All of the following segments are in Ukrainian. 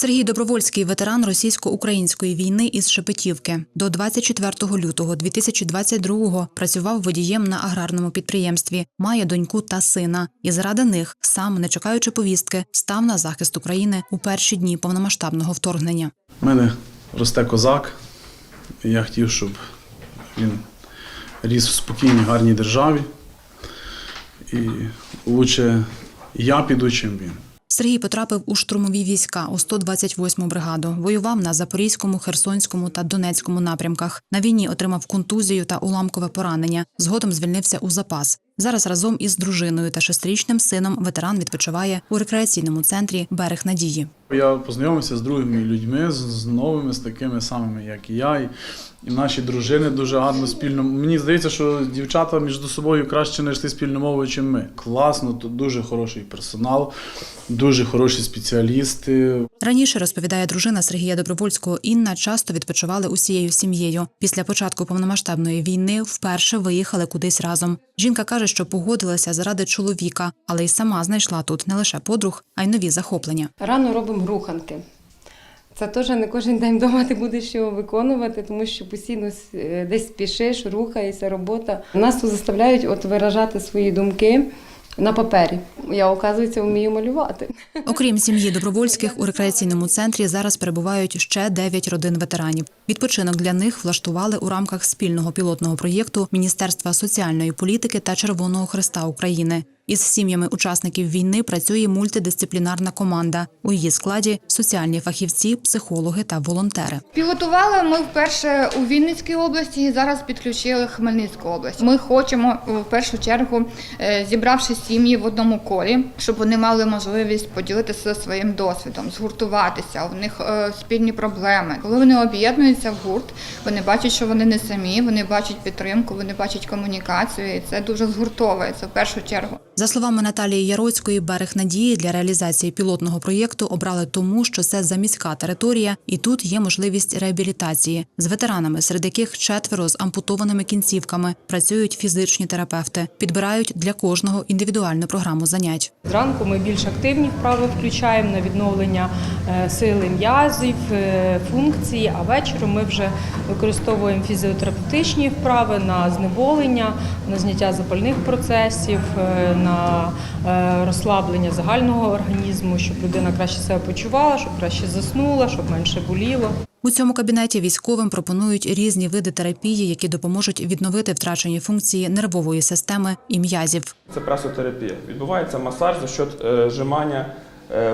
Сергій Добровольський, ветеран російсько-української війни із Шепетівки. До 24 лютого 2022-го працював водієм на аграрному підприємстві, має доньку та сина. І заради них, сам, не чекаючи повістки, став на захист України у перші дні повномасштабного вторгнення. У мене росте козак. Я хотів, щоб він ріс в спокійній, гарній державі. І лучше я піду, чим він. Сергій потрапив у штурмові війська у 128-му бригаду. Воював на Запорізькому, Херсонському та Донецькому напрямках. На війні отримав контузію та уламкове поранення. Згодом звільнився у запас. Зараз разом із дружиною та шестирічним сином ветеран відпочиває у рекреаційному центрі Берег Надії. Я познайомився з другими людьми, з, з новими, з такими самими, як і я. І, і наші дружини дуже гарно спільно. Мені здається, що дівчата між собою краще знайшли спільну мову, ніж ми. Класно, тут дуже хороший персонал, дуже хороші спеціалісти. Раніше розповідає дружина Сергія Добровольського Інна. Часто відпочивали усією сім'єю. Після початку повномасштабної війни вперше виїхали кудись разом. Жінка каже, що погодилася заради чоловіка, але й сама знайшла тут не лише подруг, а й нові захоплення. Рано робимо руханки. Це теж не кожен день вдома ти будеш його виконувати, тому що постійно е, десь спішиш, рухаєшся, робота. Нас тут заставляють от виражати свої думки на папері. Я, оказується, вмію малювати. Окрім сім'ї добровольських, у рекреаційному центрі зараз перебувають ще дев'ять родин ветеранів. Відпочинок для них влаштували у рамках спільного пілотного проєкту Міністерства соціальної політики та Червоного Христа України. Із сім'ями учасників війни працює мультидисциплінарна команда. У її складі соціальні фахівці, психологи та волонтери. Пілотували ми вперше у Вінницькій області і зараз підключили Хмельницьку область. Ми хочемо в першу чергу, е, зібравши сім'ї в одному колі, щоб вони мали можливість поділитися своїм досвідом, згуртуватися. У них е, спільні проблеми. Коли вони об'єднуються в гурт, вони бачать, що вони не самі, вони бачать підтримку, вони бачать комунікацію, і це дуже згуртовується в першу чергу. За словами Наталії Яроцької, берег надії для реалізації пілотного проєкту обрали тому, що це заміська територія, і тут є можливість реабілітації з ветеранами, серед яких четверо з ампутованими кінцівками працюють фізичні терапевти, підбирають для кожного індивідуальну програму занять. Зранку ми більш активні вправи включаємо на відновлення е, сили м'язів, е, функції, а вечором ми вже використовуємо фізіотерапевтичні вправи на знеболення, на зняття запальних процесів, е, на е, розслаблення загального організму, щоб людина краще себе почувала, щоб краще заснула, щоб менше боліло. У цьому кабінеті військовим пропонують різні види терапії, які допоможуть відновити втрачені функції нервової системи і м'язів. Це пресотерапія. Відбувається масаж за счет е, зжимання е,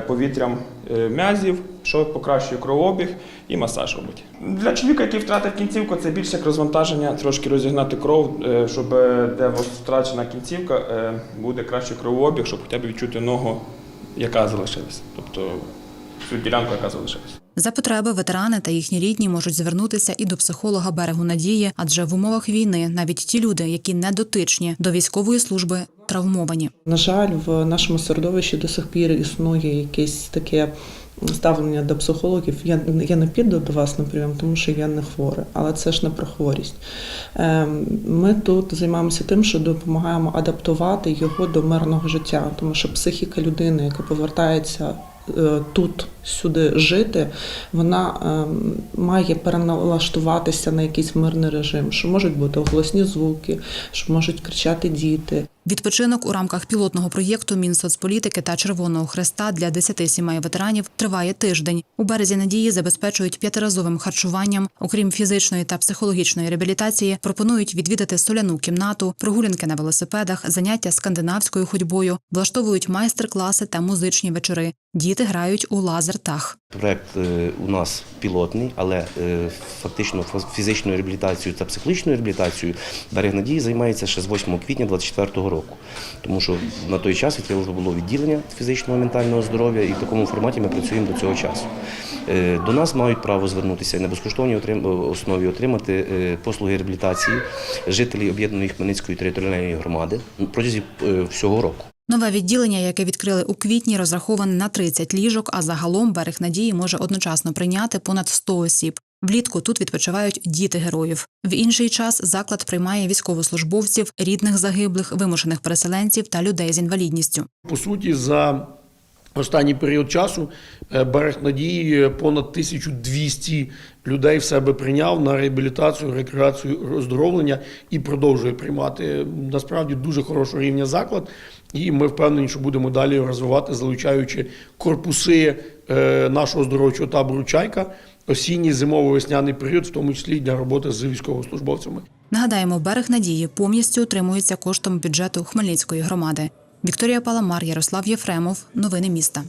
повітрям е, м'язів, що покращує кровообіг і масаж робить. Для чоловіка, який втратив кінцівку, це більше як розвантаження, трошки розігнати кров, е, щоб е, де втрачена кінцівка, е, буде кращий кровообіг, щоб хоча б відчути ногу, яка залишилась. Тобто всю ділянку, яка залишилась. За потреби ветерани та їхні рідні можуть звернутися і до психолога берегу надії, адже в умовах війни навіть ті люди, які не дотичні до військової служби, травмовані. На жаль, в нашому середовищі до сих пір існує якесь таке ставлення до психологів. Я, я не піду до вас на прийом, тому що я не хвора, але це ж не про хворість. Ем, Ми тут займаємося тим, що допомагаємо адаптувати його до мирного життя, тому що психіка людини, яка повертається тут сюди жити, вона ем, має переналаштуватися на якийсь мирний режим, що можуть бути голосні звуки, що можуть кричати діти. Відпочинок у рамках пілотного проєкту Мінсоцполітики та Червоного Хреста для 10 сімей ветеранів триває тиждень. У березі надії забезпечують п'ятиразовим харчуванням. Окрім фізичної та психологічної реабілітації, пропонують відвідати соляну кімнату, прогулянки на велосипедах, заняття скандинавською ходьбою, влаштовують майстер-класи та музичні вечори. Діти грають у лазертаг. Проект е, у нас пілотний, але е, фактично фа- фізичною реабілітацією та психологічною реабілітацією берег надії займається ще з 8 квітня 2024 року. Тому що на той час відкрило було відділення фізичного ментального здоров'я, і в такому форматі ми працюємо до цього часу. Е, До нас мають право звернутися і на безкоштовній основі отримати е, послуги реабілітації жителі об'єднаної Хмельницької територіальної громади протягом е, всього року. Нове відділення, яке відкрили у квітні, розраховане на 30 ліжок, а загалом берег надії може одночасно прийняти понад 100 осіб. Влітку тут відпочивають діти героїв. В інший час заклад приймає військовослужбовців, рідних загиблих, вимушених переселенців та людей з інвалідністю. По суті, за Останній період часу е, берег надії понад 1200 людей в себе прийняв на реабілітацію, рекреацію, оздоровлення і продовжує приймати. Насправді дуже хорошого рівня заклад, і ми впевнені, що будемо далі розвивати, залучаючи корпуси е, нашого оздоровчого табору Чайка, осінній зимово-весняний період, в тому числі для роботи з військовослужбовцями. Нагадаємо, берег надії повністю утримується коштом бюджету Хмельницької громади. Вікторія Паламар, Ярослав Єфремов. Новини міста.